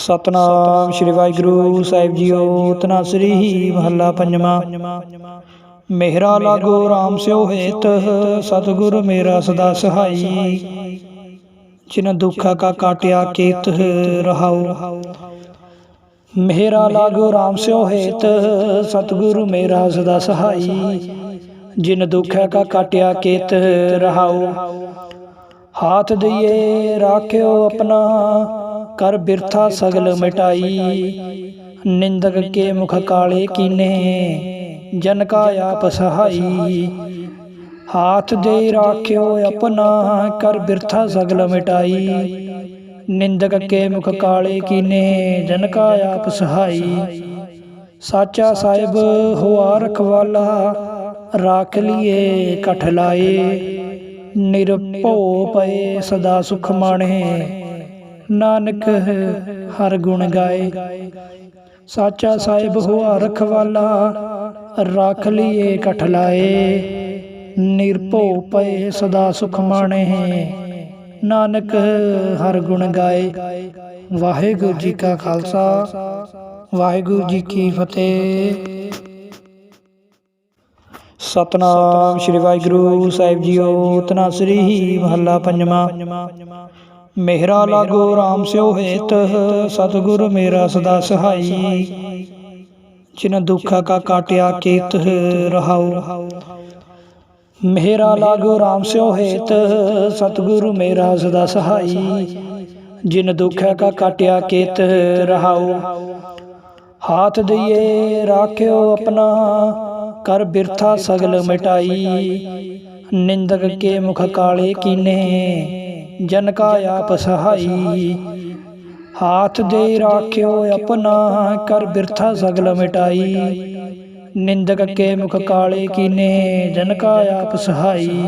Satnam Shri Waheguru Sahib JIO, ਤਨਾਸਰੀ ਮਹੱਲਾ ਪੰਜਵਾਂ। ਮੇਹਰਾ ਲਾਗੋ RAM ਸਿਓ ਹੇਤ, ਸਤਿਗੁਰ ਮੇਰਾ ਸਦਾ ਸਹਾਈ। ਜਿਨ ਦੁੱਖਾ ਕਾ ਕਾਟਿਆ ਕੇਤ ਰਹਾਉ। ਮੇਹਰਾ ਲਾਗੋ RAM ਸਿਓ ਹੇਤ, ਸਤਿਗੁਰ ਮੇਰਾ ਸਦਾ ਸਹਾਈ। ਜਿਨ ਦੁੱਖਾ ਕਾ ਕਾਟਿਆ ਕੇਤ ਰਹਾਉ। ਹਾਥ ਦਈਏ, ਰਾਖਿਓ ਆਪਣਾ। ਕਰ ਬਿਰਥਾ ਸਗਲ ਮਿਟਾਈ। ਨਿੰਦਕ ਕੇ ਮੁਖ ਕਾਲੇ ਕੀਨੇ। ਜਨ ਕਾ ਆਪ ਸਹਾਈ। ਹਾਥ ਦੇ ਰਾਖਿਓ ਆਪਣਾ ਕਰ ਬਿਰਥਾ ਸਗਲ ਮਿਟਾਈ। ਨਿੰਦਕ ਕੇ ਮੁਖ ਕਾਲੇ ਕੀਨੇ। ਜਨ ਕਾ ਆਪ ਸਹਾਈ। ਸਾਚਾ ਸਾਹਿਬ ਹੋਆ ਰਖਵਾਲਾ, ਰਾਖ ਲਿਏ ਕਠ ਲਾਏ ਨਿਰਭਉ ਪਏ ਸਦਾ ਸੁਖ ਮਾਣੇ। ਨਾਨਕ ਹਰ ਗੁਣ ਗਾਏ। ਸਾਚਾ ਸਾਹਿਬ ਹੋਆ ਰਖਵਾਲਾ, ਰੱਖ ਲਿਏ ਕਠ ਲਾਏ। ਨਿਰਭਉ ਪਏ ਸਦਾ ਸੁਖ ਮਾਣੇ ਨਾਨਕ ਹਰ ਗੁਣ ਗਾਏ। ਵਾਹਿਗੁਰੂ ਜੀ ਕਾ ਖਾਲਸਾ, ਵਾਹਿਗੁਰੂ ਜੀ ਕੀ ਫਤਿਹ। ਸਤਨਾਮ ਸ਼੍ਰੀ ਵਾਹਿਗੁਰੂ, ਸਾਹਿਬ ਜੀਓ ਤਨਾਸਰੀ ਮਹੱਲਾ ਪੰਜਵਾਂ। ਮੇਰਾ ਲਾਗੋ RAM ਸਿਓ ਹੇਤ, ਸਤਿਗੁਰ ਮੇਰਾ ਸਦਾ ਸਹਾਈ। ਜਿਨ ਦੁੱਖਾ ਕਾ ਕਾਟਿਆ ਕੇਤ ਰਹਾਉ। ਮੇਹਰਾ ਲਾਗੋ RAM ਸਿਓ ਹੇਤ, ਸਤਿਗੁਰ ਮੇਰਾ ਸਦਾ ਸਹਾਈ। ਜਿਨ ਦੁੱਖਾ ਕਾ ਕਾਟਿਆ ਕੇਤ ਰਹਾਉ। ਹਾਥ ਦਈਏ, ਰਾਖਿਓ ਆਪਣਾ, ਕਰ ਬਿਰਥਾ ਸਗਲ ਮਿਟਾਈ। ਨਿੰਦਕ ਕੇ ਮੁਖ ਕਾਲੇ ਕੀਨੇ। ਜਨ ਕਾ ਆਪ ਸਹਾਈ। ਹਾਥ ਦੇ ਰਾਖਿਓ ਆਪਣਾ ਕਰ ਬਿਰਥਾ ਸਗਲ ਮਿਟਾਈ। ਨਿੰਦਕ ਕੇ ਮੁਖ ਕਾਲੇ ਕੀਨੇ ਜਨ ਕਾ ਆਪ ਸਹਾਈ।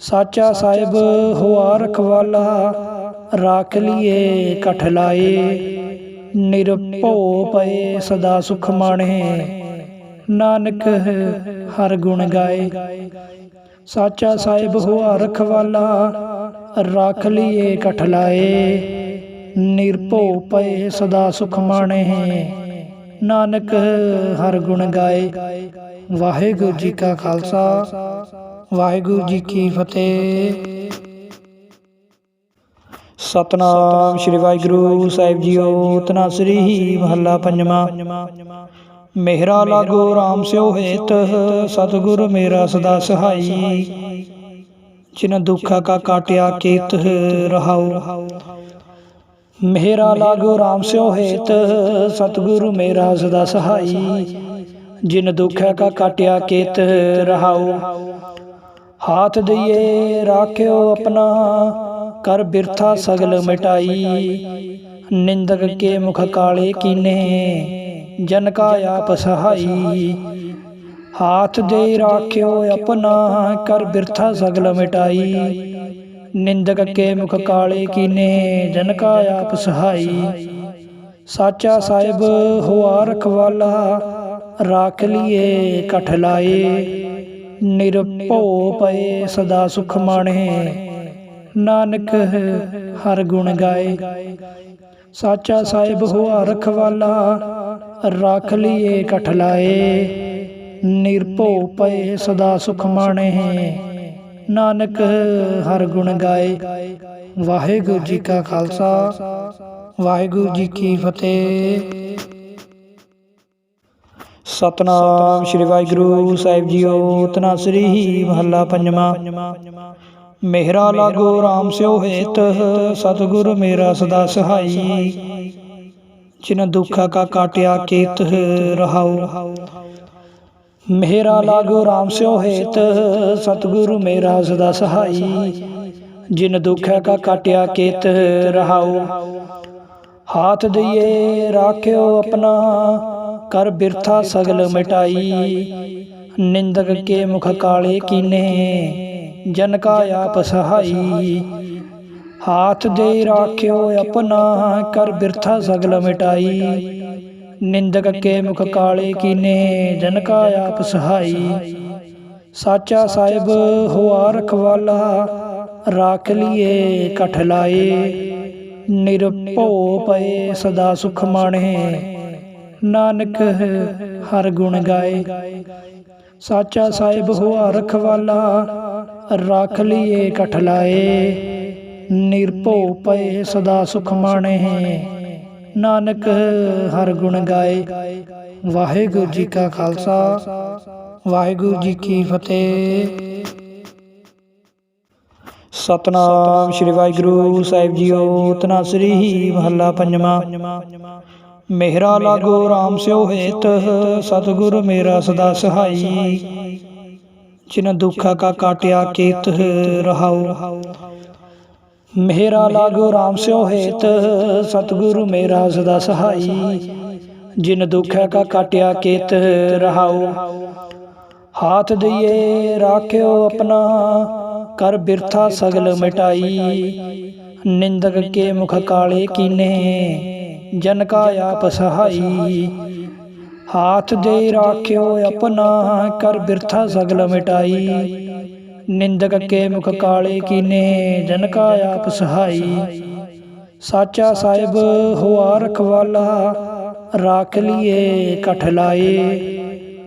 ਸਾਚਾ ਸਾਹਿਬ ਹੋਆ ਰਖਵਾਲਾ, ਰਾਖ ਲਿਏ ਕਠ ਲਾਏ। ਨਿਰਭਉ ਪਏ ਸਦਾ ਸੁਖ ਮਾਣੇ। ਨਾਨਕ ਹਰ ਗੁਣ ਗਾਏ। ਸਾਚਾ ਸਾਹਿਬ ਹੋਆ ਰਖਵਾਲਾ ਰੱਖ ਲਿਏ। ਕਠਲਾਏ ਨਿਰਭਉ ਪਏ, ਸਦਾ ਸੁਖ ਮਾਣੇ। ਨਾਨਕ, ਹਰ ਗੁਣ ਗਾਏ। ਵਾਹਿਗੁਰੂ ਜੀ ਕਾ ਖਾਲਸਾ, ਵਾਹਿਗੁਰੂ ਜੀ ਕੀ ਫਤਿਹ। ਸਤਨਾਮ ਸ਼੍ਰੀ ਵਾਹਿਗੁਰੂ ਸਾਹਿਬ ਜੀਓ ਤਨਾਸਰੀ ਮਹੱਲਾ ਪੰਜਵਾਂ। ਮੇਹਰਾ ਲਾਗੋ RAM ਸਿਓ ਹੇਤ, ਸਤਿਗੁਰ ਮੇਰਾ ਸਦਾ ਸਹਾਈ। ਜਿਨ ਦੁੱਖਾ ਕਾ ਕਾਟਿਆ ਕੇਤ ਰਹਾਉ ਮੇਹਰਾ ਲਾਗੋ RAM ਸਿਓ ਹੇਤ ਸਤਿਗੁਰ ਮੇਰਾ ਸਦਾ ਸਹਾਈ। ਜਿਨ ਦੁੱਖਾ ਕਾ ਕਾਟਿਆ ਕੇਤ ਰਹਾਉ ਹਾਥ ਦਈਏ ਰਾਖਿਓ ਆਪਣਾ। ਕਰ ਬਿਰਥਾ ਸਗਲ ਮਿਟਾਈ। ਨਿੰਦਕ ਕੇ ਮੁਖ ਕਾਲੇ ਕੀਨੇ। ਜਨ ਕਾ ਆਪ ਸਹਾਈ। ਹਾਥ ਦੇ ਰਾਖਿਓ ਆਪਣਾ ਕਰ ਬਿਰਥਾ ਸਗਲ ਮਿਟਾਈ। ਨਿੰਦਕ ਕੇ ਮੁਖ ਕਾਲੇ ਕੀਨੇ ਜਨ ਕਾ ਆਪ ਸਹਾਈ। ਸਾਚਾ ਸਾਹਿਬ ਹੋਆ ਰਖਵਾਲਾ ਰਾਖ ਲਿਏ ਕਠ ਲਾਏ। ਨਿਰਭਉ ਪਏ ਸਦਾ ਸੁਖ ਮਾਣੇ। ਨਾਨਕ ਹਰ ਗੁਣ ਗਾਏ। ਸਾਚਾ ਸਾਹਿਬ ਹੋਆ ਰਖਵਾਲਾ ਰੱਖ ਲਿਏ ਕਠ ਲਾਏ। ਨਿਰਭਉ ਪਏ ਸਦਾ ਸੁਖ ਮਾਣੇ ਨਾਨਕ ਹਰ ਗੁਣ ਗਾਏ। ਵਾਹਿਗੁਰੂ ਜੀ ਕਾ ਖਾਲਸਾ। ਵਾਹਿਗੁਰੂ ਜੀ ਕੀ ਫਤਿਹ। ਸਤਨਾਮ ਸ਼੍ਰੀ ਵਾਹਿਗੁਰੂ ਸਾਹਿਬ ਜੀਓ। ਤਨਾਸਰੀ ਮਹੱਲਾ ਪੰਜਵਾਂ। ਮੇਹਰਾ ਲਾਗੋ RAM ਸਿਓ ਹੇਤ। ਸਤਿਗੁਰ ਮੇਰਾ ਸਦਾ ਸਹਾਈ। ਜਿਨ ਦੁੱਖਾ ਕਾ ਕਾਟਿਆ ਕੇਤ ਰਹਾਉ। ਮੇਰਾ ਲਾਗੋ RAM ਸਿਓ ਹੇਤ, ਸਤਿਗੁਰੂ ਮੇਰਾ ਸਦਾ ਸਹਾਈ। ਜਿਨ ਦੁਖ ਹੈ ਕਾ ਕਟਿਆ ਕੇਤ ਰਹਾਉ, ਹਾਥ ਦਈਏ ਰਾਖਿਓ ਆਪਣਾ, ਕਰ ਬਿਰਥਾ ਸਗਲ ਮਿਟਾਈ। ਨਿੰਦਕ ਕੇ ਮੁਖ ਕਾਲੇ ਕੀਨੇ, ਜਨ ਕਾ ਆਪ ਸਹਾਈ। ਹਾਥ ਦੇ ਰਾਖਿਓ ਆਪਣਾ, ਕਰ ਬਿਰਥਾ ਸਗਲ ਮਿਟਾਈ। ਨਿੰਦਕ ਕੇ ਮੁਖ ਕਾਲੇ ਕੀਨੇ ਜਨ ਕਾ ਆਪ ਸਹਾਈ। ਸਾਚਾ ਸਾਹਿਬ, ਹੋਆ ਰਖਵਾਲਾ, ਰਾਖ ਲਿਏ, ਕਠ ਲਾਏ। ਨਿਰਭਉ ਪਏ ਸਦਾ ਸੁਖ ਮਾਣੇ। ਨਾਨਕ ਹਰ ਗੁਣ ਗਾਏ। ਸਾਚਾ ਸਾਹਿਬ, ਹੋਆ ਰਖਵਾਲਾ, ਰਾਖ ਲਈਏ ਕਠ ਲਾਏ। ਨਿਰਭਉ ਪਏ ਸਦਾ ਸੁਖ ਮਾਣੇ। ਨਾਨਕ, ਹਰ ਗੁਣ ਗਾਏ। ਵਾਹਿਗੁਰੂ ਜੀ ਕਾ ਖਾਲਸਾ, ਵਾਹਿਗੁਰੂ ਜੀ ਕੀ ਫਤਿਹ। ਸਤਨਾਮ ਸ੍ਰੀ ਵਾਹਿਗੁਰੂ ਸਾਹਿਬ ਜੀਓ ਤਨਾਸਰੀ ਮਹੱਲਾ ਪੰਜਵਾਂ। ਮੇਹਰਾ ਲਾਗੋ RAM ਸਿਓ ਹੇਤ, ਸਤਿਗੁਰ ਮੇਰਾ ਸਦਾ ਸਹਾਈ। ਜਿਨ ਦੁੱਖਾ ਕਾ ਕਾਟਿਆ ਕੇਤ ਰਹਾਉ। ਮੇਰਾ ਲਾਗੋ RAM ਸਿਓ ਹੇਤ, ਸਤਿਗੁਰੂ ਮੇਰਾ ਸਦਾ ਸਹਾਈ। ਜਿਨ ਦੁੱਖਾ ਕਾ ਕਾਟਿਆ ਕੇਤ ਰਹਾਉ। ਹਾਥ ਦਈਏ ਰਾਖਿਓ ਆਪਣਾ, ਕਰ ਬਿਰਥਾ ਸਗਲ ਮਿਟਾਈ। ਨਿੰਦਕ ਕੇ ਮੁਖ ਕਾਲੇ ਕੀਨੇ, ਜਨ ਕਾ ਆਪ ਸਹਾਈ। ਹਾਥ ਦੇ ਰਾਖਿਓ ਆਪਣਾ, ਕਰ ਬਿਰਥਾ ਸਗਲ ਮਿਟਾਈ। ਨਿੰਦਕ ਕੇ ਮੁਖ ਕਾਲੇ ਕੀਨੇ, ਜਨ ਕਾ ਆਪ ਸਹਾਈ। ਸਾਚਾ ਸਾਹਿਬ ਹੋਆ ਰਖਵਾਲਾ, ਰਾਖ ਲਈਏ ਕਠ ਲਾਏ।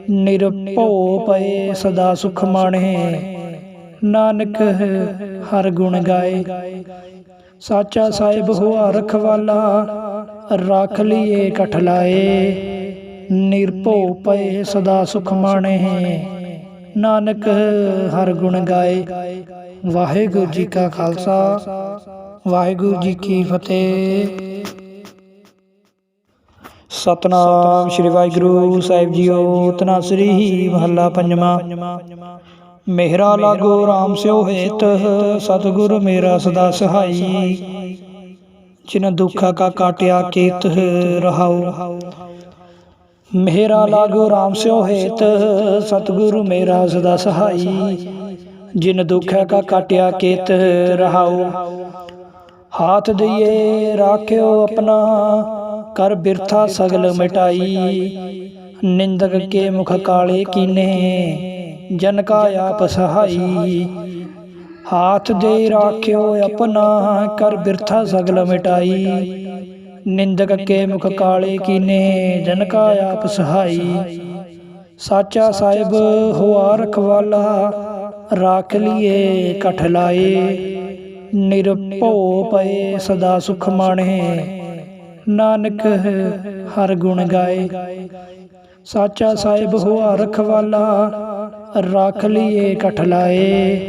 ਨਿਰਭਉ ਪਏ ਸਦਾ ਸੁਖ ਮਾਣੇ, ਨਾਨਕ ਹਰ ਗੁਣ ਗਾਏ। ਸਾਚਾ ਸਾਹਿਬ ਹੋਆ ਰਖਵਾਲਾ, ਰੱਖ ਲਈਏ ਕਠ ਲਾਏ। ਨਿਰਭਉ ਪਏ ਸਦਾ ਸੁਖ ਮਾਣੇ ਨਾਨਕ, ਹਰ ਗੁਣ ਗਾਏ। ਵਾਹਿਗੁਰੂ ਜੀ ਕਾ ਖਾਲਸਾ, ਵਾਹਿਗੁਰੂ ਜੀ ਕੀ ਫਤਿਹ। ਸਤਨਾਮ ਸ੍ਰੀ ਵਾਹਿਗੁਰੂ ਸਾਹਿਬ ਜੀਓ ਤਨਾਸਰੀ ਮਹੱਲਾ ਪੰਜਵਾਂ। ਮੇਹਰਾ ਲਾਗੋ RAM ਸਿਓ ਹੇਤ, ਸਤਿਗੁਰ ਮੇਰਾ ਸਦਾ ਸਹਾਈ। ਜਿਨ ਦੁੱਖਾ ਕਾ ਕਾਟਿਆ ਕੇਤ ਰਹਾਉ। ਮੇਹਰਾ ਲਾਗੋ RAM ਸਿਓ ਹੇਤ ਸਤਿਗੁਰ ਮੇਰਾ ਸਦਾ ਸਹਾਈ। ਜਿਨ ਦੁੱਖਾ ਕਾ ਕਾਟਿਆ ਕੇਤ ਰਹਾਉ ਹਾਥ ਦਈਏ ਰਾਖਿਓ ਆਪਣਾ। ਕਰ ਬਿਰਥਾ ਸਗਲ ਮਿਟਾਈ। ਨਿੰਦਕ ਕੇ ਮੁਖ ਕਾਲੇ ਕੀਨੇ। ਜਨ ਕਾ ਆਪ ਸਹਾਈ। ਹਾਥ ਦੇ ਰਾਖਿਓ ਆਪਣਾ। ਕਰ ਬਿਰਥਾ ਸਗਲ ਮਿਟਾਈ। ਨਿੰਦਕ ਕੇ ਮੁਖ ਕਾਲੇ ਕੀਨੇ ਜਨ ਕਾ ਆਪ ਸਹਾਈ ਸਾਚਾ ਸਾਹਿਬ ਹੋਆ ਰਖਵਾਲਾ ਰਾਖ ਲਈਏ ਕਠ ਲਾਏ। ਨਿਰਭਉ ਪਏ ਸਦਾ ਸੁਖ ਮਾਣੇ। ਨਾਨਕ ਹਰ ਗੁਣ ਗਾਏ। ਸਾਚਾ ਸਾਹਿਬ ਹੋਆ ਰਖਵਾਲਾ ਰੱਖ ਲਈਏ ਕਠ ਲਾਏ।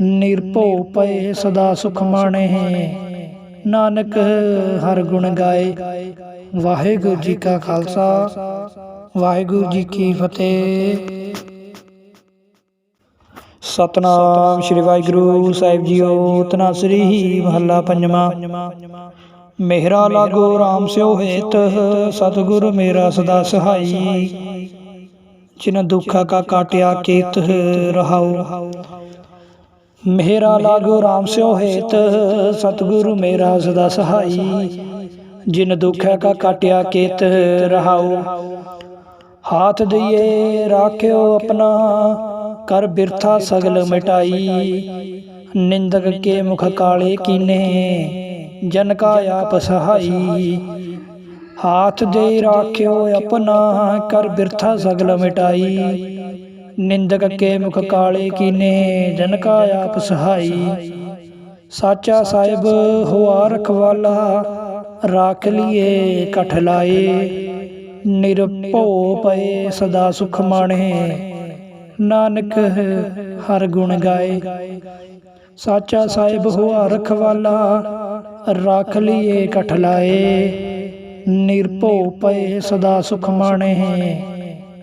ਨਿਰਭਉ ਪਏ ਸਦਾ ਸੁਖ ਮਾਣੇ। ਨਾਨਕ ਹਰ ਗੁਣ ਗਾਏ। ਵਾਹਿਗੁਰੂ ਜੀ ਕਾ ਖਾਲਸਾ, ਵਾਹਿਗੁਰੂ ਜੀ ਕੀ ਫਤਿਹ। ਸਤਨਾਮ ਸ੍ਰੀ ਵਾਹਿਗੁਰੂ ਸਾਹਿਬ ਜੀਓ ਤਨਾਸਰੀ ਮਹੱਲਾ ਪੰਜਵਾਂ। ਮੇਹਰਾ ਲਾਗੋ RAM ਸਿਓ ਹੇਤ, ਸਤਿਗੁਰ ਮੇਰਾ ਸਦਾ ਸਹਾਈ। ਜਿਨ ਦੁੱਖਾ ਕਾ ਕਾਟਿਆ ਕੇਤ, ਰਹਾਉ। ਮੇਰਾ ਲਾਗੋ RAM ਸਿਓ ਹੇਤ, ਸਤਿਗੁਰ ਮੇਰਾ ਸਦਾ ਸਹਾਈ। ਜਿਨ ਦੁਖੈ ਕਾ ਕਾਟਿਆ ਕੇਤ ਰਹਾਉ, ਹਾਥ ਦਈਏ ਰਾਖਿਓ ਆਪਣਾ, ਕਰ ਬਿਰਥਾ ਸਗਲ ਮਿਟਾਈ। ਨਿੰਦਕ ਕੇ ਮੁਖ ਕਾਲੇ ਕੀਨੇ, ਜਨ ਕਾ ਆਪ ਸਹਾਈ। ਹਾਥ ਦੇ ਰਾਖਿਓ ਆਪਣਾ, ਕਰ ਬਿਰਥਾ ਸਗਲ ਮਿਟਾਈ। ਨਿੰਦਕ ਕੇ ਮੁਖ ਕਾਲੇ ਕੀਨੇ, ਜਨ ਕਾ ਆਪ ਸਹਾਈ। ਸਾਚਾ ਸਾਹਿਬ, ਹੋਆ ਰਖਵਾਲਾ, ਰਾਖ ਲਈਏ ਕਠ ਲਾਏ। ਨਿਰਭਉ ਪਏ, ਸਦਾ ਸੁਖ ਮਾਣੇ। ਨਾਨਕ, ਹਰ ਗੁਣ ਗਾਏ। ਸਾਚਾ ਸਾਹਿਬ, ਹੋਆ ਰਖਵਾਲਾ, ਰਾਖ ਲਈਏ ਕਠ ਲਾਏ। ਨਿਰਭਉ ਪਏ, ਸਦਾ ਸੁਖ ਮਾਣੇ।